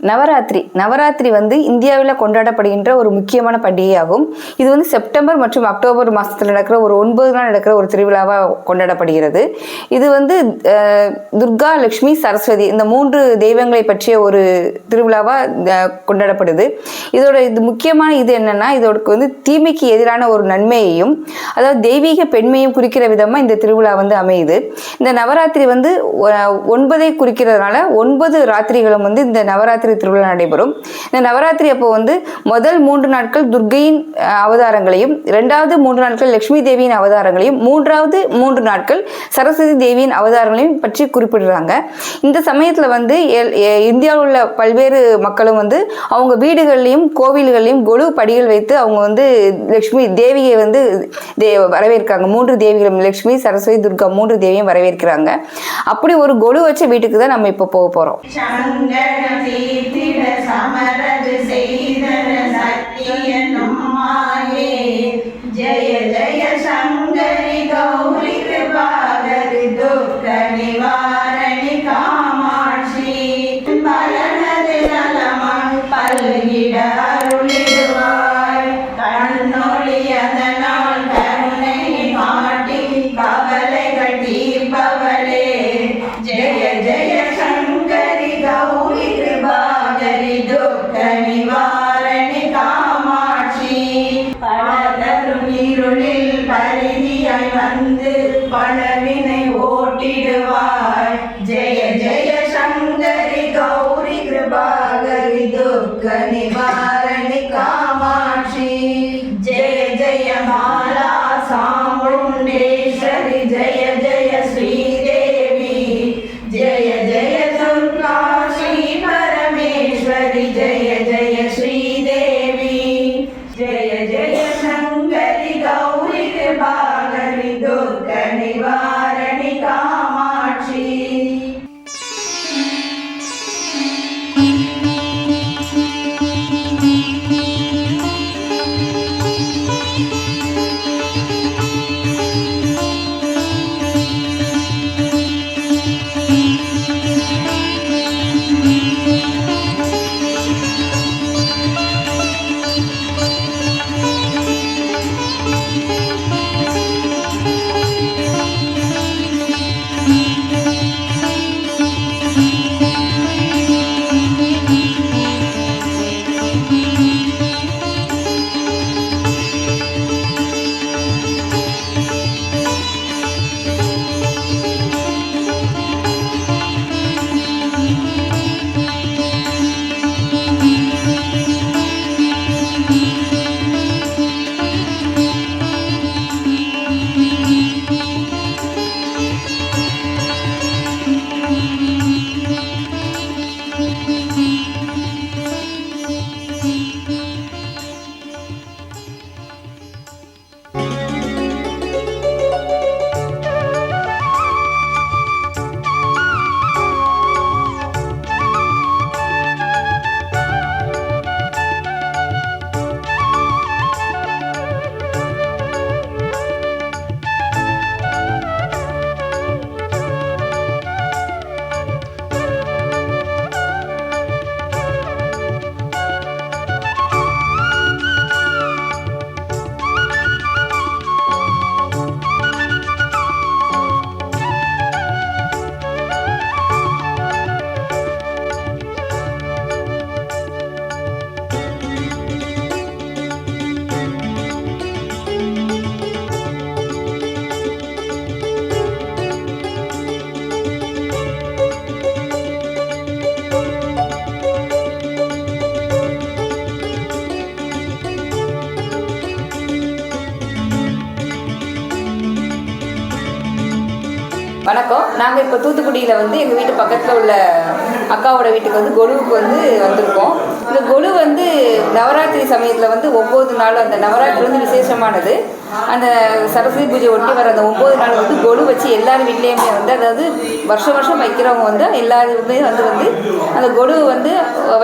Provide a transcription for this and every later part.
நவராத்திரி. நவராத்திரி வந்து இந்தியாவில் கொண்டாடப்படுகின்ற ஒரு முக்கியமான பண்டிகையாகும். இது வந்து செப்டம்பர் மற்றும் அக்டோபர் மாதத்தில் நடக்கிற ஒரு ஒன்பது நாள் நடக்கிற ஒரு திருவிழாவாக கொண்டாடப்படுகிறது. இது வந்து துர்கா லக்ஷ்மி சரஸ்வதி இந்த மூன்று தெய்வங்களை பற்றிய ஒரு திருவிழாவாக கொண்டாடப்படுது. இதோட இது முக்கியமான இது என்னென்னா இதோடக்கு வந்து தீமைக்கு எதிரான ஒரு நன்மையையும் அதாவது தெய்வீக பெண்மையும் குறிக்கிற விதமாக இந்த திருவிழா வந்து அமையுது. இந்த நவராத்திரி வந்து ஒன்பதை குறிக்கிறதுனால ஒன்பது ராத்திரிகளும் வந்து இந்த நவராத்திரி திருவிழா நடைபெறும். இந்த நவராத்திரி அப்போ வந்து முதல் மூன்று நாட்கள் துர்க்கையின் அவதாரங்களையும் இரண்டாவது மூன்று நாட்கள் லட்சுமி தேவியின் அவதாரங்களையும் மூன்றாவது மூன்று நாட்கள் சரஸ்வதி தேவியின் அவதாரங்களையும் பற்றி குறிப்பிடுறாங்க. இந்த சமயத்தில் வந்து எல்- இந்தியாவில் உள்ள பல்வேறு மக்களும் வந்து அவங்க வீடுகள்லையும் கோவில்கள்லையும் கொலு படிகள் வைத்து அவங்க வந்து லட்சுமி தேவியை வந்து தே வரவேற்கிறாங்க. மூன்று தேவிகளும் லக்ஷ்மி சரஸ்வதி துர்கா மூன்று தேவியும் வரவேற்கிறாங்க. அப்படி ஒரு கொலு வச்ச வீட்டுக்கு தான் நம்ம இப்போ போக போகிறோம் தீர்த்திட சமரது செய்தன சத்தியனும் மாயே ஜெய ஜெய சங்கரி கௌரி கிருபாகரி துக்க நிவாரணி காமாட்சி. பலனது நலமாய் பல்கிட அருளிடுவாய் கண்ணொழியதனால் கருணை காட்டி கவலைகள் தீர்ப்பவளே ஜெய ஜெய ஜெய ஜெய மாலா வணக்கம். நாங்கள் இப்போ தூத்துக்குடியில் வந்து எங்கள் வீட்டு பக்கத்தில் உள்ள அக்காவோட வீட்டுக்கு வந்து கொலுவுக்கு வந்து வந்திருக்கோம். இந்த கொலு வந்து நவராத்திரி சமயத்தில் வந்து ஒம்பது நாள் அந்த நவராத்திரி வந்து விசேஷமானது. அந்த சரஸ்வதி பூஜை ஒட்டி வர அந்த ஒம்பது நாள் வந்து கொலு வச்சு எல்லார் வீட்லேயுமே வந்து அதாவது வருஷம் வருஷம் வைக்கிறவங்க வந்து எல்லாருமே வந்து வந்து அந்த கொலு வந்து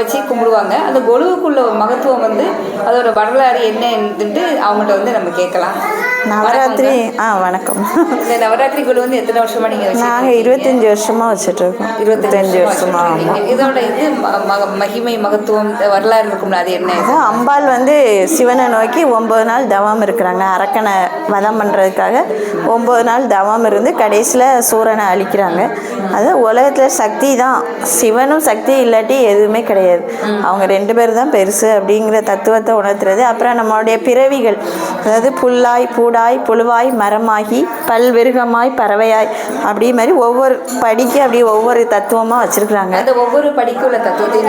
வச்சு கும்பிடுவாங்க. அந்த கொலுவுக்குள்ள மகத்துவம் வந்து அதோட வரலாறு என்னன்னுட்டு அவங்கள்ட்ட வந்து நம்ம கேட்கலாம். நவராத்திரி ஆ வணக்கம். இந்த நவராத்திரி குழு வந்து எத்தனை வருஷமா நீங்க வச்சிட்டு நாங்கள்? இருபத்தஞ்சி வருஷமாக வச்சுட்ருக்கோம். இருபத்தஞ்சு வருஷமா ஆமாம். இதோட இது ம- மகிமை மகத்துவம் வரலாறு இருக்கும்ல அது என்ன? அதான் அம்பாள் வந்து சிவனை நோக்கி ஒம்பது நாள் தவம் இருக்கிறாங்க. அரக்கனை வதம் பண்ணுறதுக்காக ஒம்பது நாள் தவம் இருந்து கடைசியில் சூரனை அழிக்கிறாங்க. அது உலகத்தில் சக்தி தான். சிவனும் சக்தி இல்லாட்டி எதுவுமே கிடையாது. அவங்க ரெண்டு பேர் தான் பெருசு அப்படிங்கிற தத்துவத்தை உணர்த்துறது. அப்புறம் நம்மளுடைய பிறவிகள் அதாவது புல்லாய் பூடாய் புழுவாய் மரமாகி பல்விருகமாய் பறவையாய். அப்படி மாதிரி ஒவ்வொரு படிக்கு அப்படி ஒவ்வொரு தத்துவமாக வச்சுருக்குறாங்க. அந்த ஒவ்வொரு தத்துவத்தையும்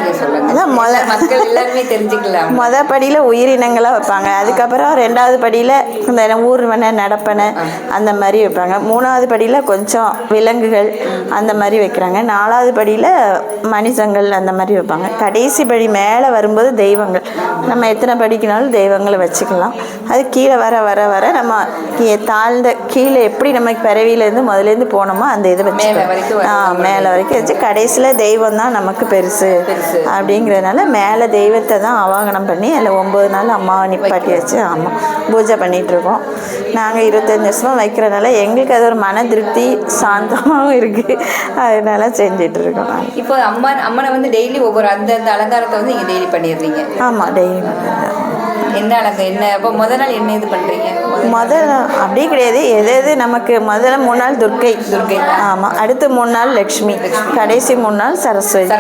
அதான் மொத- எல்லா மக்கள் எல்லாருமே தெரிஞ்சுக்கலாம்? மொத படியில் உயிரினங்களாக வைப்பாங்க. அதுக்கப்புறம் ரெண்டாவது படியில் இந்த ஊர்வன நடப்பனை அந்த மாதிரி வைப்பாங்க. மூணாவது படியில் கொஞ்சம் விலங்குகள் அந்த மாதிரி வைக்கிறாங்க. நாலாவது படியில் மனுஷங்கள் அந்த மாதிரி வைப்பாங்க. கடைசி படி மேலே வரும்போது தெய்வங்கள். நம்ம எத்தனை படிக்கினாலும் தெய்வங்களை வச்சுக்கலாம். அது கீழே வர வர வர நம்ம கீ- தாழ்ந்த கீழே எப்படி நம்ம பிறவியிலேருந்து முதலேருந்து போனோமோ அந்த இதை மேலே வரைக்கும் வச்சு ஆ மேலே வரைக்கும். வச்சு கடைசியில் தெய்வம் தான் நமக்கு பெருசு. அப்படிங்கிறதுனால மேலே தெய்வத்தை தான் ஆவாகனம் பண்ணி அதில் ஒம்பது நாள் அம்மாவை நிப்பாட்டி வச்சு ஆமாம் பூஜை பண்ணிட்டு இருக்கோம். நாங்கள் இருபத்தஞ்சி வருஷமாக வைக்கிறனால எங்களுக்கு அது ஒரு மன திருப்தி சாந்தமாகவும் இருக்குது அதனால செஞ்சிட்டு இருக்கோம் நாங்கள் இப்போ அம்மா அம்மனை வந்து டெய்லி ஒவ்வொரு அந்த அந்த அலங்காரத்தை வந்து நீங்க டெய்லி பண்ணிடுறீங்க. ஆமாம் டெய்லி என்ன அலங்காரம் என்ன? அப்போ முத நாள் என்ன இது பண்றீங்க? முத நாள் முதல்ல அப்படி கிடையாது. எது எது நமக்கு முதல்ல மூணு நாள் துர்க்கை. துர்க்கை. ஆமாம் அடுத்து மூணு நாள் லக்ஷ்மி கடைசி மூணு நாள் சரஸ்வதி.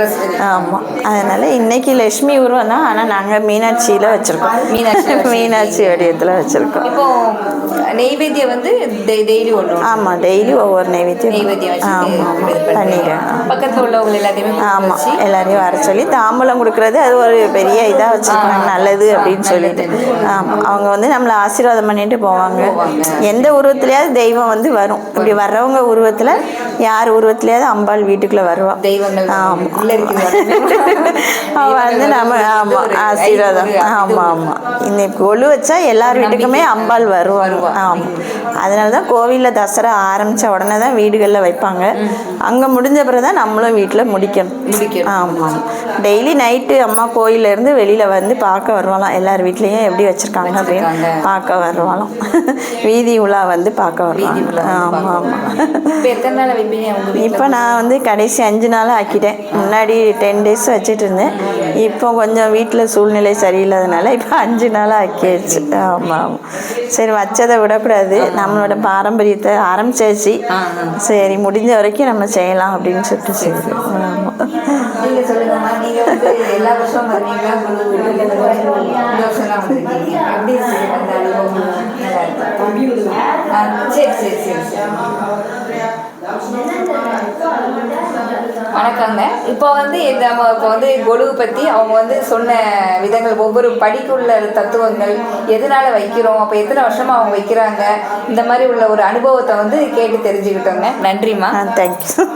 ஆமாம் அதனால இன்னைக்கு லக்ஷ்மி உருவம் தான் ஆனால் நாங்கள் மீனாட்சியில் வச்சுருக்கோம். வச்சிருக்கீங்க. மீனாட்சி வடிவத்தில் வச்சுருக்கோம். இப்போ நெய்வேத்தியம் வந்து டெய்லி ஒன்று ஆமாம் டெய்லி ஒவ்வொரு நெய்வேத்தியம் வச்சு ஆமாம். பண்ணிடுறேன். பக்கத்துல உள்ளவங்க எல்லாத்தையுமே ஆமாம் எல்லாரையும் வர சொல்லி தாம்பூலம் கொடுக்குறது அது ஒரு பெரிய இதாக வச்சுருக்காங்க. நல்லது அப்படின்னு சொல்லிட்டு. ஆமாம் அவங்க வந்து நம்மளை ஆசீர்வாதம் பண்ணிட்டு போவாங்க. போவாங்க. எந்த உருவத்துலையாவது தெய்வம் வந்து வரும். இப்படி வர்றவங்க உருவத்தில் யார் உருவத்துலையாவது அம்பாள் வீட்டுக்குள்ளே வருவா. தெய்வங்கள் ஆமாம் உள்ள இருக்குது அவ வந்து நம்ம ஆமாம் ஆசீர்வாதம். ஆமாம் ஆமாம் இன்னைக்கு கொலு வச்சா எல்லார் வீட்டுக்குமே அம்பாள் வருவாங்க ஆமாம் அதனால தான் கோவிலில் தசரா ஆரம்பித்த உடனே தான் வீடுகளில் வைப்பாங்க. அங்கே முடிஞ்ச பிறகு தான் நம்மளும் வீட்டில் முடிக்கணும். முடிக்கணும். ஆமாம் டெய்லி நைட்டு அம்மா கோயில்ல இருந்து வெளியில் வந்து பார்க்க வருவாளாம். எல்லார் வீட்லேயும் எப்படி வச்சுருக்காங்க அப்படின்னு. பார்க்க வருவாளாம். வீதி உலா வந்து பார்க்க வருவாங்க. ஆமாம் ஆமாம் இப்போ இப்போ நான் வந்து கடைசி அஞ்சு நாள் ஆக்கிட்டேன். முன்னாடி டென் டேஸ் வச்சுட்டு இருந்தேன். இப்போ கொஞ்சம் வீட்டில் சூழ்நிலை சரியில்லாதனால இப்போ அஞ்சு நாள் ஆக்கியாச்சு. ஆமாம் ஆமாம் சரி வச்சதை விடக்கூடாது. நம்மளோட பாரம்பரியத்தை ஆரம்பிச்சாச்சு. சரி முடிஞ்ச வரைக்கும் நம்ம செய்யலாம் அப்படின்னு சொல்லிட்டு சரி. ஆமாம் சரி சரி சரி. வணக்கங்க. இப்போ வந்து இந்த நம்ம இப்போ வந்து கொலுவை பற்றி அவங்க வந்து சொன்ன விதங்கள் ஒவ்வொரு படிக்குள்ள தத்துவங்கள் எதனால் வைக்கிறோம் அப்போ எத்தனை வருஷமாக அவங்க வைக்கிறாங்க இந்த மாதிரி உள்ள ஒரு அனுபவத்தை வந்து கேட்டு தெரிஞ்சுக்கிட்டோங்க. நன்றிம்மா. தேங்க்யூ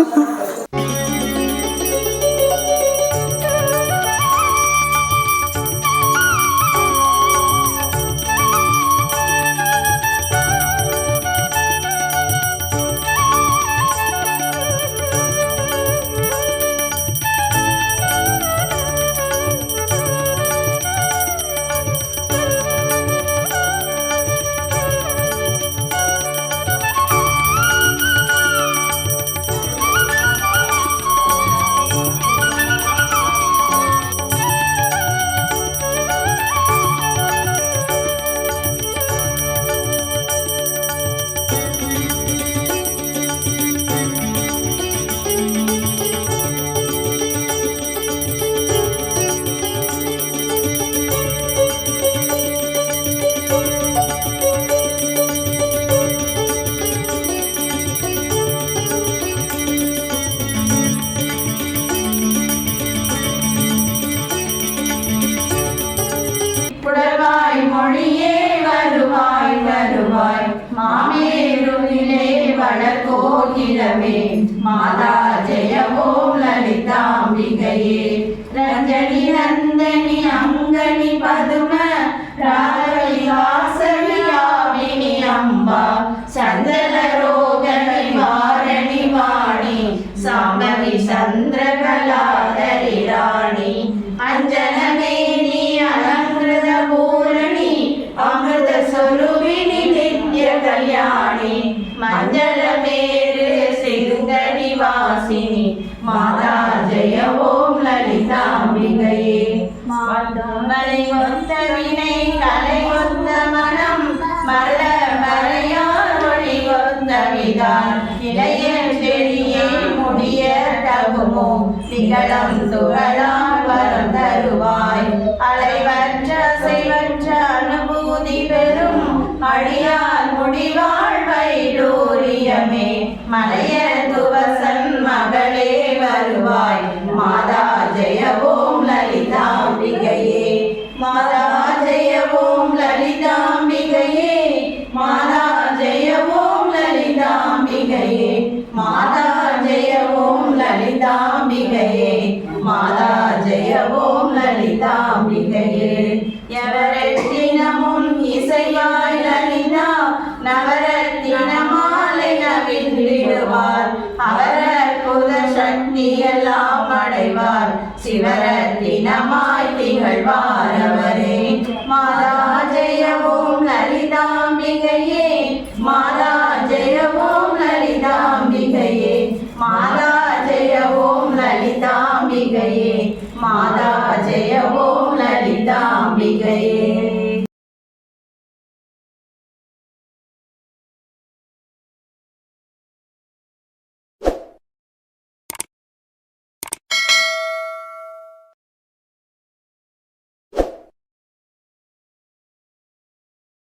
வடகோகிலமே மாதா கொடிதான் இளைய செடியை முடிய தகுமோ? நிகழம் சுகலாம் வரம் தருவாய். அலைவற்ற செய்வற்ற அனுபூதி பெறும் அழியார் முடிவாள் வைடூரியமே. மலைய துவசன் மகளே வருவாய். மாதா ஜெயபோ மனமாய் திகழ்வாரவரே மாதா ஜெயவோம் லலிதாம்பிகையே. மாதா ஜெயவோம் லலிதாம்பிகையே. மாதா ஜெயவோம் லலிதாம்பிகையே. மாதா